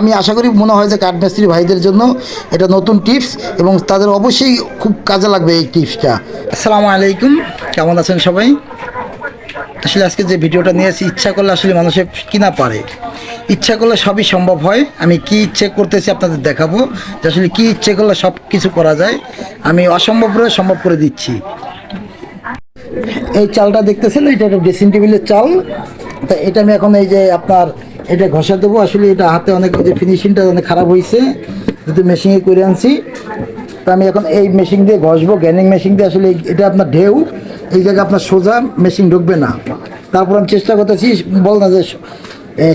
আমি আশা করি মনে হয় যে কাঠমিস্ত্রি ভাইদের জন্য এটা নতুন টিপস এবং তাদের অবশ্যই খুব কাজে লাগবে এই টিপসটা। আসসালামু আলাইকুম, কেমন আছেন সবাই? আসলে আজকে যে ভিডিওটা নিয়েছি ইচ্ছা করলে আসলে মানুষের কিনা পারে? ইচ্ছা করলে সবই সম্ভব হয়। আমি কি ইচ্ছে করতেছি আপনাদের দেখাবো, যে আসলে কি ইচ্ছে করলে সব কিছু করা যায়। আমি অসম্ভব করে সম্ভব করে দিচ্ছি। এই চালটা দেখতেছেন? এটা একটা ড্রেসিং টেবিলের চাল। তা এটা আমি এখন এই যে আপনার এটা ঘষা দেবো। আসলে এটা হাতে অনেক যে ফিনিশিংটা অনেক খারাপ হয়েছে যেহেতু মেশিনে করে আনছি। তা আমি এখন এই মেশিন দিয়ে ঘষবো। গ্যানিং মেশিন দিয়ে আসলে এটা আপনার ঢেউ। এই জায়গায় আপনার সোজা মেশিন ঢুকবে না। তারপর আমি চেষ্টা করতেছি, বল না যে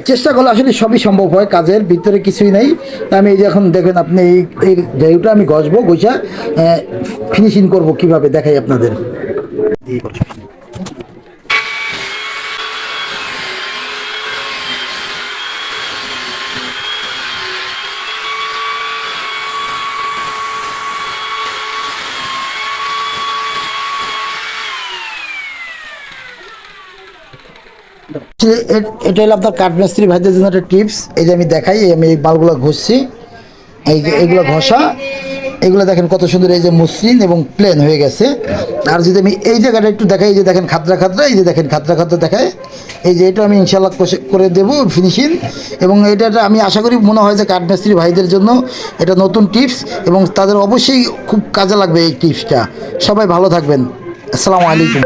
চেষ্টা করলে আসলে সবই সম্ভব হয়। কাজের ভিতরে কিছুই নেই। তা আমি এই যে এখন দেখেন আপনি এই এই ঢেউটা আমি ঘষবো, ঘষা ফিনিশিং করব কীভাবে দেখাই আপনাদের। এটা হলো আপনার কাঠমিস্ত্রি ভাইদের জন্য একটা টিপস এই যে আমি দেখাই আমি এই মালগুলো ঘষছি। এই যে এগুলো ঘষা। এগুলো দেখেন কত সুন্দর, এই যে মসৃণ এবং প্লেন হয়ে গেছে। আর যদি আমি এই জায়গাটা একটু দেখাই, এই যে দেখেন খাতরা খাতরা এই যে দেখেন খাতরা খাতরা দেখায় এই যে এটা আমি ইনশাল্লাহ করে দেবো ফিনিশিং এবং এটা আমি আশা করি মনে হয় যে কাঠমিস্ত্রি ভাইদের জন্য এটা নতুন টিপস এবং তাদের অবশ্যই খুব কাজে লাগবে এই টিপসটা সবাই ভালো থাকবেন। আসসালামু আলাইকুম।